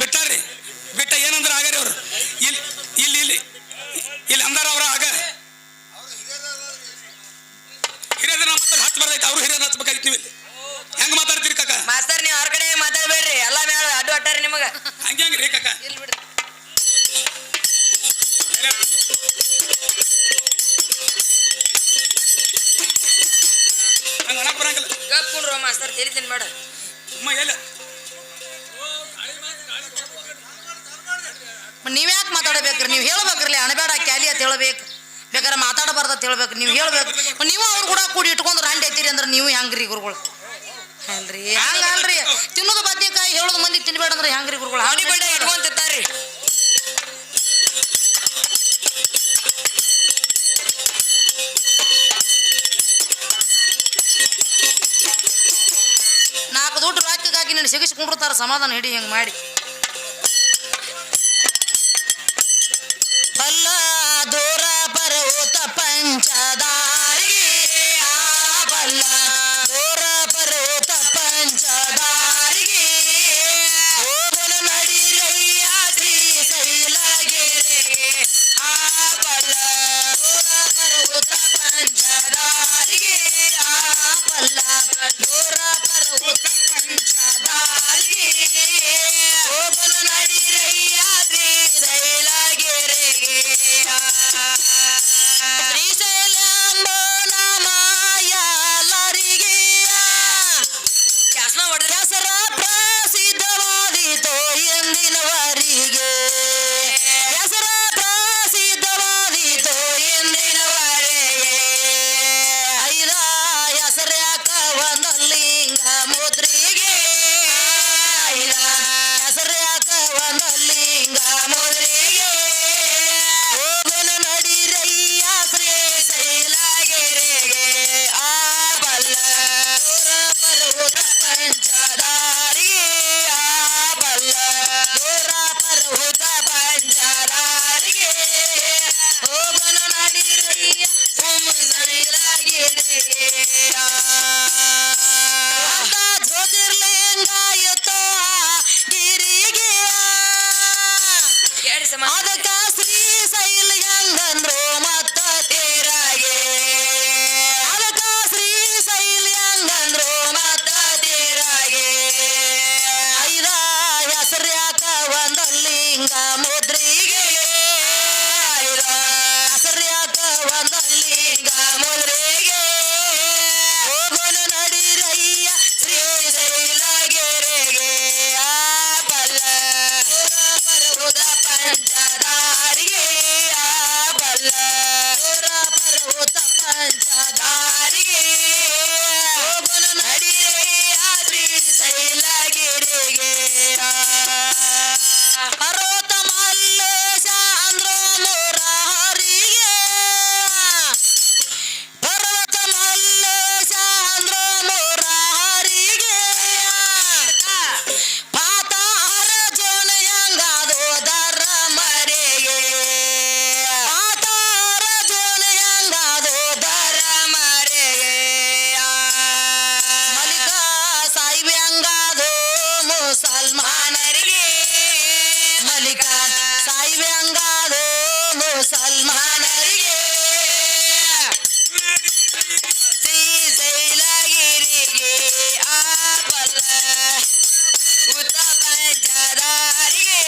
ಬಿಟ್ಟಾರ್ರಿ. ಬಿಟ್ಟ ಏನಂದ್ರ ಆಗರಿ ಅವ್ರು. ಇಲ್ಲಿ ಇಲ್ಲಿ ಇಲ್ಲಿ ಇಲ್ಲಿ ಅಂದಾರ ಅವ್ರ ಆಗ. ಹಿರಿಯದ್ರ ಹತ್ರ ಹತ್ತು ಬರ್ದೈತೆ ಅವ್ರು ಹಿರಿಯದ್ರ ಹತ್ಬೇಕಾಗಿತ್ತು ನೀವು ಹೆಂಗ್ ಮಾತಾಡ್ತೀರಿ ಕಾಕ? ಮಾಸ್ತರ್ ನೀವು ಅವ್ರ ಕಡೆ ಮಾತಾಡ್ಬೇಡ್ರಿ. ಎಲ್ಲ ಮೇಲೆ ಅಡ್ಡು ಅಟ್ಟಾರಿ ನಿಮಗೆ. ಹಂಗೆ ಹಂಗ್ರಿ ಕಾಕ. ಹಂಗ ಒಳಗ್ ಬರಂಗಿಲ್ಲ. ಮಾಸ್ತರ್ ತಿಳಿತೀನಿ ಬೇಡ ಸುಮ್ಮ ಎಲ್ಲ? ನೀವ್ಯಾಕೆ ಮಾತಾಡಬೇಕ್ರಿ? ನೀವು ಹೇಳ್ಬೇಕ್ರಿ ಅಣಬೇಡ ಕ್ಯಾಲಿ ಅಂತ ಹೇಳ್ಬೇಕು. ಬೇಕಾದ್ರೆ ಮಾತಾಡಬಾರ್ದು ಅಂತ ಹೇಳ್ಬೇಕು. ನೀವು ಹೇಳ್ಬೇಕು. ನೀವು ಅವ್ರು ಕೂಡ ಕೂಡಿ ಇಟ್ಕೊಂಡು ರಾಂಡಿ ಐತಿರಿ ಅಂದ್ರೆ ನೀವು ಹೆಂಗ್ರಿ ಗುರುಗಳು? ಅಲ್ರಿ ಹಂಗ ಅಲ್ರಿ ತಿನ್ನೋದು ಬದ್ನೆಕಾಯಿ ಹೇಳೋದು ಮಂದಿ ತಿನ್ಬೇಡ ಅಂದ್ರೆ ಹೆಂಗ್ರಿ ಗುರುಗಳು? ಅವನಿ ಬೇಡ ಇಟ್ಕೊಂತಿರ್ತಾರ್ರಿ. ನಾಲ್ಕು ದುಡ್ಡು ರಾಜ್ಯಕ್ಕಾಗಿ ನೀನು ಸಿಗಿಸ್ಕೊಂಡಿರ್ತಾರ ಸಮಾಧಾನ ಹಿಡಿ ಹೆಂಗ್ ಮಾಡಿ. ಪರ್ವತ ಪಂಚದಾರಿಗೆ ಆ ಬಲ್ಲ ದೂರ ಪರ್ವತ ಪಂಚದಾರಿಗೆ ಹೋಗಲು ನಡಿರಯ್ಯ ಸುಮ್ ಶೈಲಗಿರಿಗೆ ಅಂತ ಜ್ಯೋತಿರ್ಲಿಂಗ ಎತ್ತೋ ಗಿರಿಗೆ ಅದಕ್ಕ ಶ್ರೀ ಶೈಲ ಹೆಂಗಂದ್ರು ಮಲಿಕ ಸಾಯಿಬ್ ಹೆಂಗಾದೋ ಸಲ್ಮಾನರಿಗೆ. ಶ್ರೀ ಶೈಲಗಿರಿಗೆ ಆ ಬಲ್ಲ ಉತ ಪಂಚದಾರಿಗೆ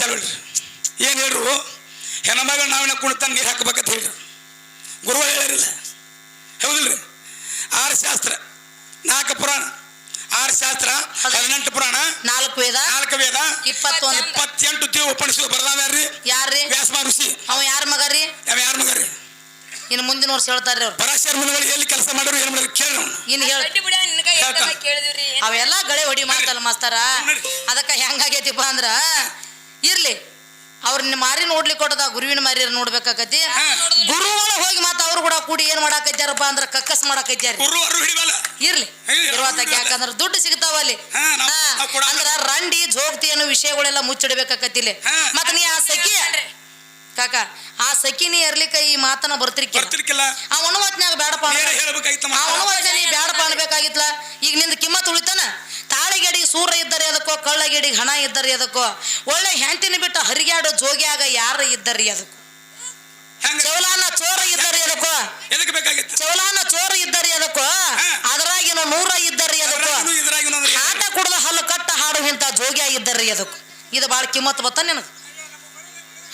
ಚಾಲು ಹೇಳ್ರಿ ಏನು ಹೇಳ್ರು? ಹೆಣ್ಮಗಳು ನಾವಿನ ಕುಣಿತ ನೀರು ಹಾಕ್ಬೇಕಂತ ಹೇಳ್ರಿ. ಗುರುಗಳು ಹೇಳಿರಲ್ಲ ಹೌದಿಲ್ರಿ? ಆರು ಶಾಸ್ತ್ರ. ನಾಲ್ಕು ಪುರಾಣ. ಆರು ಶಾಸ್ತ್ರ ಹದಿನೆಂಟು ಪುರಾಣ ನಾಲ್ಕು ವೇದ ನಾಲ್ಕು ವೇದ ಇಪ್ಪತ್ತೊಂದು. ಇಪ್ಪತ್ತೆಂಟು ದೇವ ಉಪನಿಷತ್ತು ಬರ್ದಾವ ಯಾರ್ರಿ? ಯಾರ್ರಿ? ವ್ಯಾಸ ಋಷಿ. ಅವ ಯಾರ ಮಗ ರೀ? ಅವ ಯಾರ ಮಗ ರೀ? ಇನ್ನು ಮುಂದಿನ ವರ್ಷ ಹೇಳ್ತಾರೆ ಅವ್ರು. ಪರಾಶರ ಮುನಿಗಳು ಎಲ್ಲಿ ಕೆಲಸ ಮಾಡ್ರು ಏನು ಮಾಡ್ರಿ ಕೇಳಿ ಇನ್ನು ಹೇಳಿ ಅವೆಲ್ಲ ಗಳೆ ಹೊಡಿ ಮಾತಲ್ಲ ಮಾಸ್ತಾರ. ಅದಕ್ಕೆ ಹೆಂಗಾಗೈತಿಪ್ಪ ಅಂದ್ರ ಇರ್ಲಿ. ಅವ್ರನ್ನ ಮಾರಿ ನೋಡ್ಲಿಕ್ಕೆ ಕೊಡದ ಗುರುವಿನ ಮಾರಿ ನೋಡ್ಬೇಕಾಗತಿ ಗುರುಗಳು ಹೋಗಿ ಮತ್ತೆ ಅವ್ರು ಕೂಡ ಕೂಡಿ ಏನ್ ಮಾಡಾಕೈತಾರಪ್ಪ ಅಂದ್ರ ಕಕ್ಕಸ್ ಹಿಡಿಬಲ್ಲ. ಇರ್ಲಿ. ಹೇಳಿ, ಇರುವಾತಕ್ಕೆ ಯಾಕಂದ್ರ ದುಡ್ಡು ಸಿಗ್ತಾವ ಅಲ್ಲಿ. ಅಂದ್ರ ರಂಡಿ ಜೋಗ್ತಿ ಅನ್ನೋ ವಿಷಯಗಳೆಲ್ಲ ಮುಚ್ಚಿಡ್ಬೇಕಾಕತಿಲ್ಲ. ಮತ್ತ ನೀ ಆ ಸಖಿ ಕಾಕ ಆ ಸಖಿ ನೀ ಇರ್ಲಿಕ್ಕ ಈ ಮಾತನ ಬರ್ತಿರ್ಕಿಲ್ಲ. ಆ ಒಣವತ್ನ್ಯಾಗ ಬೇಡಪ್ಪ ಆ ಒಣವತ್ನ ನೀ ಬೇಡಪ್ಪ ಅನ್ಬೇಕಾಗಿತ್ಲ? ಈಗ ನಿಂದ ಕಿಮ್ಮತ್ ಉಳಿತಾನ? ತಾಳಿಗೆಡಿ ಸೂರ್ಯ ಅದಕ್ಕೋ ಕಳ್ಳಗೆಡಿಗೆ ಹಣ ಇದ್ದರಿ ಅದಕ್ಕೋ. ಒಳ್ಳೆ ಹೆಂಡತಿನ ಬಿಟ್ಟು ಹರಿಗಾಡೋ ಜೋಗಿಯಾಗ ಯಾರ ಇದ್ದರಿ ಅದಕ್ಕೋ. ಹೆಂಗ? ಚೌಲಾನ ಚೋರ ಇದ್ದರಿ ಅದಕ್ಕೋ. ಚೌಲಾನ ಚೋರ ಇದ್ದರಿ ಅದಕ್ಕೋ. ಅದರಾಗಿನ ನೂರ ಇದ್ದರಿ ಅದಕ್ಕೋ. ಆಟ ಕುಡ್ದ ಹಲ್ಲು ಕಟ್ಟ ಹಾಡು ಇಂಥ ಜೋಗ್ಯ ಇದ್ದರಿ ಅದಕ್ಕೂ. ಇದು ಬಾಳ ಕಿಮ್ಮತ್ ಬತ್ತ ನಿನಗ?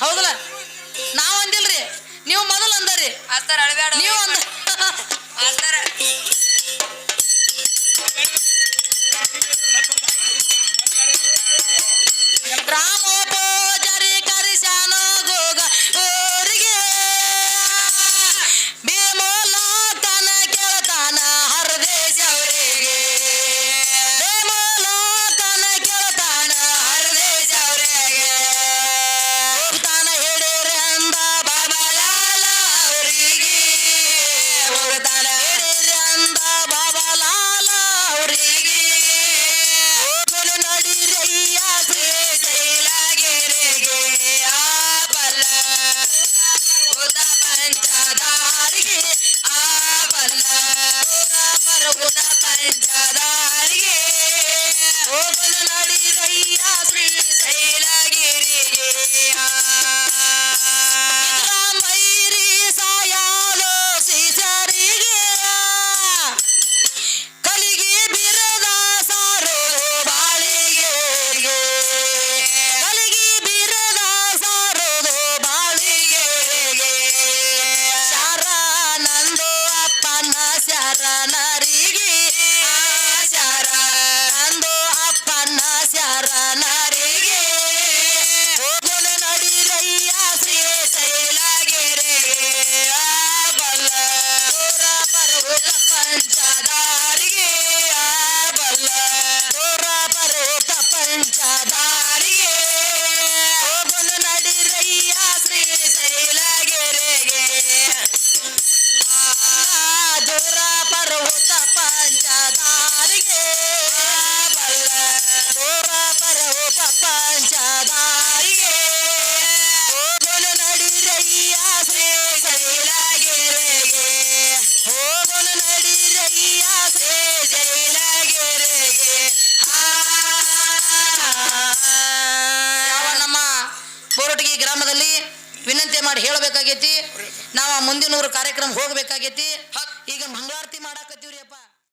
ಹೌದಲ್ಲ? ನಾವ್ ಅಂದಿಲ್ರಿ. ನೀವು ಮೊದಲು ಅಂದರಿ. ನೀವು ಅಂದ ಹೋಗಲು ನಡಿರಯ್ಯ ಶ್ರೀ ಶೈಲಗಿರಿಗೆ ಮಾಡಿ ಹೇಳಬೇಕಾಗೈತಿ ನಾವು ಮುಂದಿನ ಊರು ಕಾರ್ಯಕ್ರಮ ಹೋಗ್ಬೇಕಾಗೈತಿ. ಈಗ ಅಪ್ಪ